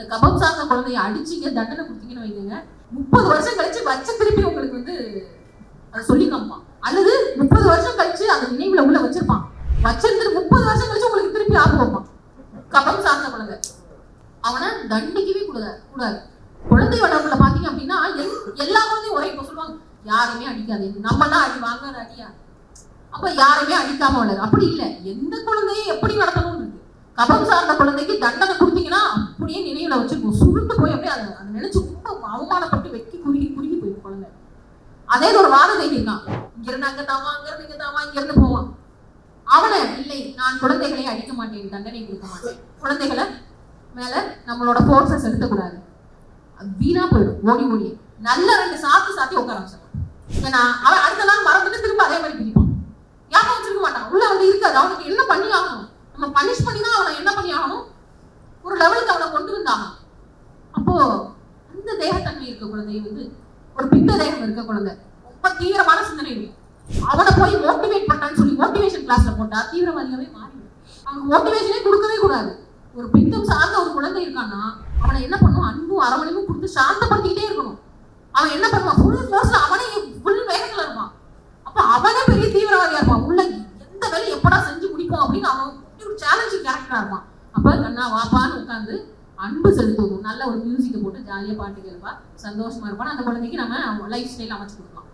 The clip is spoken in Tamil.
இந்த கபம் சார்ந்த குழந்தைய அடிச்சீங்க தண்டனை கொடுத்தீங்கன்னு வைங்க முப்பது வருஷம் கழிச்சு வச்ச திருப்பி உங்களுக்கு வந்து அதை சொல்லி காமிப்பான். அல்லது முப்பது வருஷம் கழிச்சு அந்த நினைவுல உள்ள வச்சிருப்பான். வச்சிருந்து முப்பது வருஷம் கழிச்சு உங்களுக்கு திருப்பி ஆப்பு வைப்பான் கபம் சார்ந்த குழந்தை. அவனை தண்டிக்கவே கூடாது கூடாது. குழந்தை வளர்ப்புல பாத்தீங்க அப்படின்னா எல்- எல்லா குழந்தையும் ஒரே இப்போ சொல்லுவாங்க யாருமே அடிக்காது நம்ம தான் அடி வாங்காத அடியா? அப்ப யாருமே அடிக்காம வளரு. அப்படி இல்ல. எந்த குழந்தையை எப்படி வளர்த்தணும் இருக்கு. கபம் சார்ந்த குழந்தைக்கு தண்டனை கொடுத்து அப்படியே நினைவுல வச்சிருக்கும் சுருண்டு போய் அப்படியே அதை அதை நினைச்சு ரொம்ப அவமானப்பட்டு வெக்கி குறுகி குறுகி போயிடும் குழந்தை. அதே ஒரு வாத தைரியம் தான். இங்க இருந்து அங்க தாமா அங்க இருந்து இங்க தாமா இங்க இருந்து போவான் அவனை இல்லை நான் குழந்தைகளை அடிக்க மாட்டேன் தண்டனை கொடுக்க மாட்டேன். குழந்தைகளை மேல நம்மளோட ஃபோர்ஸை செலுத்தக்கூடாது அது வீணா போயிடும் ஓடி ஓடி. நல்ல ரெண்டு சாத்து சாத்தி உட்கார வச்சிருக்கான் ஏன்னா அவன் அடுத்த நாள் மறந்துட்டு திரும்ப அதே மாதிரி பிடிப்பான் ஞாபகம் வச்சிருக்க மாட்டான். உள்ள வந்து இருக்காது. அவனுக்கு என்ன பண்ணி ஆகணும் நம்ம பனிஷ் பண்ணி தான் அவனை என்ன பண்ணி ஆகணும் ஒரு லெவலுக்கு அவனை கொண்டு வந்தாங்க. அப்போ அந்த தேகத்தன்மை இருக்க குழந்தை வந்து ஒரு பித்த தேகம் இருக்க குழந்தை. ரொம்ப தீவிரமான சிந்தனை இருக்கும். அவனை போய் மோட்டிவேட் பண்ணான்னு சொல்லி மோட்டிவேஷன் கிளாஸ்ல போட்டா தீவிரவாதியாவே மாறிடும். அவனுக்கு மோட்டிவேஷனே கொடுக்கவே கூடாது. ஒரு பித்தம் சார்ந்த ஒரு குழந்தை இருக்கான்னா அவனை என்ன பண்ணும்? அன்பும் அரவணையும் கொடுத்து சாந்தப்படுத்திக்கிட்டே இருக்கணும். அவன் என்ன பண்ணுவான்? ஃபுல் ஃபோர்ஸ்ல அவனே ஃபுல் வேகத்துல இருப்பான். அப்ப அவனே பெரிய தீவிரவாதியா இருப்பான். உள்ள எந்த வேலையை எப்படா செஞ்சு முடிப்போம் அப்படின்னு அவன் ஒரு சேலஞ்சிங் கேரக்டரா இருப்பான். அப்ப கண்ணா வாப்பான்னு உட்காந்து அன்பு செலுத்துவோம். நல்ல ஒரு மியூசிக்கை போட்டு ஜாலியா பாட்டு கேட்பா. சந்தோஷமா இருப்பான். அந்த குழந்தைக்கு நம்ம லைஃப் ஸ்டைல் அமைச்சு கொடுக்கலாம்.